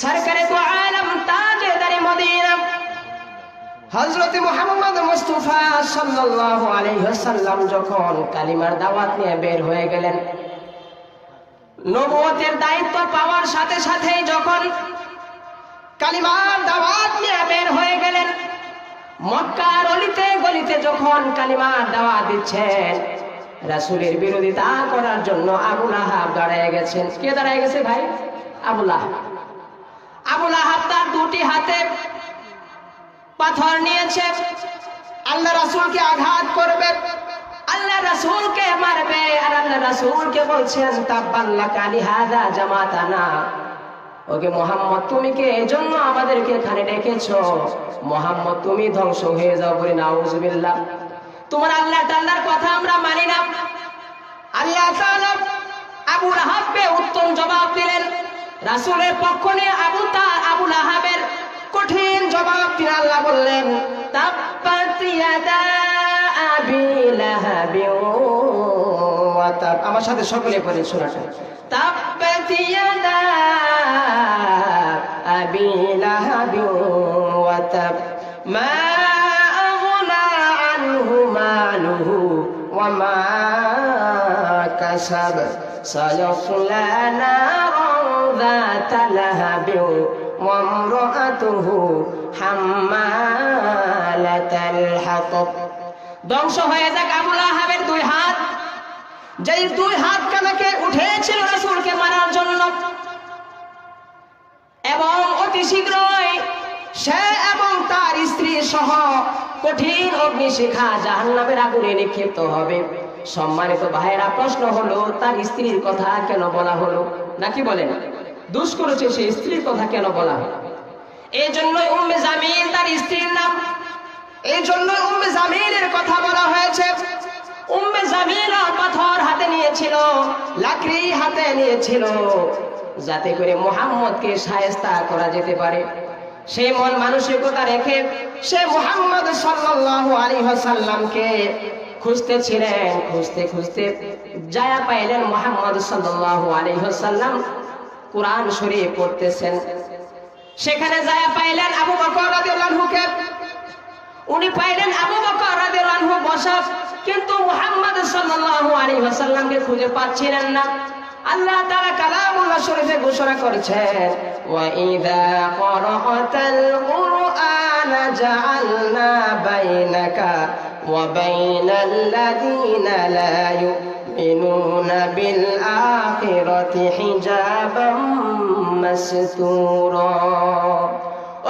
সরকারে তো আলম তাজেদারে মদিনা। হযরত মুহাম্মদ মুস্তাফা সাল্লাল্লাহু আলাইহি ওয়াসাল্লাম যখন কালিমার দাওয়াত নিয়ে বের হয়ে গেলেন, নবুয়তের দায়িত্ব পাওয়ার সাথে সাথেই যখন কালিমার দাওয়াত নিয়ে বের হয়ে গেলেন, মক্কার অলিতে গলিতে যখন কালিমার দাওয়াত দিচ্ছেন, রাসূলের বিরোধিতা করার জন্য আবুল আহাব দাঁড়ায় গেছেন। কে দাঁড়ায় গেছে ভাই? আবুল আহাব। আবুল আহাব তার দুটি হাতে পাথর নিয়েছে। আল্লাহ রাসূলকে আঘাত করবে। আল্লাহ রাসূলকে মারবে। আর আল্লাহ রাসূলকে বলছেন তাব্বাল্লা কালি হাদা জামাতানা। ওকে মোহাম্মদ, তুমি কে? এজন্য আমাদেরকে এখানে ডেকেছো। মোহাম্মদ, তুমি ধ্বংস হয়ে যাও বলে নাউজুবিল্লাহ। তোমার আল্লাহ টাল্লার কথা আমরা মানি না। আল্লাহ রাসুলের পক্ষ নিয়ে আবু তার আবু আহাবের কঠিন জবাব তিনি আল্লাহ বললেন আমার সাথে সকলে পরে শোনাটা। তাপ্পাতিয়াদা আবি মা আনহু মা ذات لهب وامرأته حمالة الحطب ধ্বংস হয়ে যাক আবুল আহাবের দুই হাত যেই দুই হাত কানাকে উঠেছিল রাসূলকে মারার জন্য এবং অতি শীঘ্রই সে এবং তার স্ত্রী সহ কঠিন অগ্নিশিখা জাহান্নামের আগুনে নিক্ষিপ্ত হবে সম্মানিত ভাইয়েরা প্রশ্ন হলো তার স্ত্রীর কথা কেন বলা হলো নাকি বলেন দুষ করেছে সেই স্ত্রীর কথা কেন বলা? এই জন্যই উম্মে জামিল তার স্ত্রীর নাম। এই জন্যই উম্মে জামিলের কথা বলা হয়েছে। উম্মে জামিল পাথর হাতে নিয়েছিল, লাকড়ি হাতে নিয়েছিল, যাতে করে মোহাম্মদকে সায়স্তা করা যেতে পারে। সেই মন মানসিকতা রেখে সে মোহাম্মদ সাল্লাল্লাহু আলাইহি ওয়াসাল্লামকে খুঁজতেছিলেন খুঁজতে খুঁজতে যায়া পাইলেন মোহাম্মদ সাল্লাল্লাহু আলাইহি ওয়াসাল্লাম। কোরআন শরীফ পড়তেছেন। সেখানে যায়া পাইলেন আবু বকর রাদিয়াল্লাহুকে উনি পাইলেন আবু বকর রাদিয়াল্লাহু বসা, কিন্তু মুহাম্মদ সাল্লাল্লাহু আলাইহি ওয়াসাল্লামকে খুঁজে পাচ্ছিলেন না। আল্লাহ তাআলা কালামুল্লাহ শরীফে ঘোষণা করেছেন, ওয়া ইযা ক্বারাতাল কুরআনা জাআলনা বাইনাকা ওয়া বাইনাল লাযিনা লা ইউমিনুনা বিল আখিরাতি হিজাবাম মাসতুরা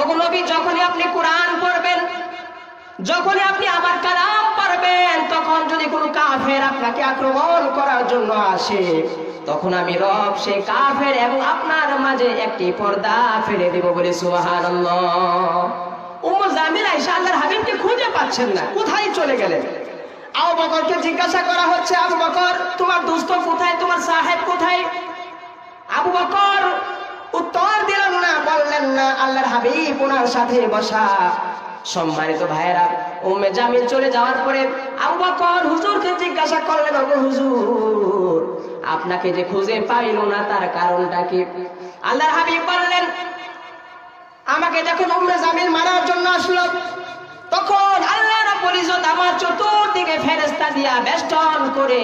ওগো নবী, যখনই আপনি কোরআন পড়বেন, যখনই আপনি আমার কালাম পারবেন তখন যদি কোনো কাফের আপনাকে আক্রমণ করার জন্য আসে, তখন আমি রব সেই কাফের এবং আপনার মাঝে একটি পর্দা ফেলে দেব বলে সুবাহান সম্মানিত ভাইয়েরা, উম্মে জামিল চলে যাওয়ার পরে আবু বকর হুজুরকে জিজ্ঞাসা করলেন, ওগো হুজুর, আপনাকে যে খুঁজে পাইল না, তার কারণটা কি? আল্লাহর হাবিব বললেন আমাকে যখন উম্মে জামিল মারার জন্য আসলো। তখন আল্লাহ রাব্বুল ইজ্জত আমার চতুর্দিকে ফেরেশতা দিয়া বেষ্টন করে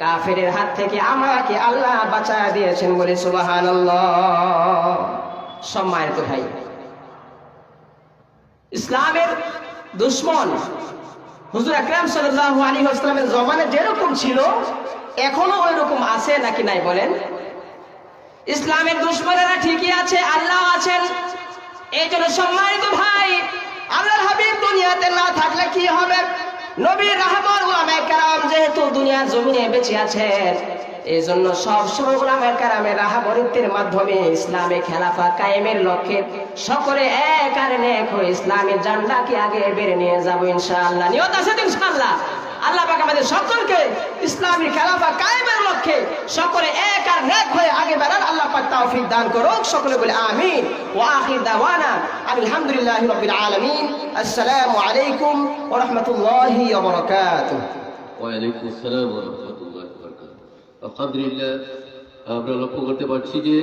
কাফেরের হাত থেকে আমাকে আল্লাহ বাঁচায় দিয়েছেন বলে সুবহানাল্লাহ। সম্মানিত ভাই, ইসলামের দুশ্মন হুজুর আকরাম সাল্লাল্লাহু আলাইহি ওয়াসাল্লামের জমানে যেরকম ছিল, এখনও ওই রকম আছে নাকি নাই বলেন? ইসলামের দুশ্মনেরা ঠিকই আছে, আল্লাহ আছেন। এই জন্য সম্মানিত ভাই, আল্লাহর হাবিব দুনিয়াতে না থাকলে কি হবে? নবীর রাহমান ওলামে কারাম যেহেতু দুনিয়ার জমিনে বেঁচে আছেন এই জন্য সব ওলামে কারামের রাহাবরিত্বের মাধ্যমে ইসলামে খেলাফা কায়েমের লক্ষ্যে সকলে এক আর এক হয়ে ইসলামের জান্ডাকে আগে বেড়ে নিয়ে যাব ইনশাআল্লাহ। নিয়ত আছে ইনশাআল্লাহ? আল্লাহ পাক আমাদের সকলকে ইসলামী খেলাফা কায়েমের লক্ষ্যে সকলে এক আর এক হয়ে আগে বাড়ান। আল্লাহ পাক তৌফিক দান করুক সকলে বলে আমিন ওয়া আখির দাওয়ানা আলহামদুলিল্লাহি রাব্বিল আলামিন আসসালামু আলাইকুম ওয়া রাহমাতুল্লাহি ওয়া বারাকাতুহু ওয়ালাইকুম আসসালাম রহমতুল্লাহ বরকাত আলহামদুলিল্লাহ আমরা লক্ষ্য করতে পারছি যে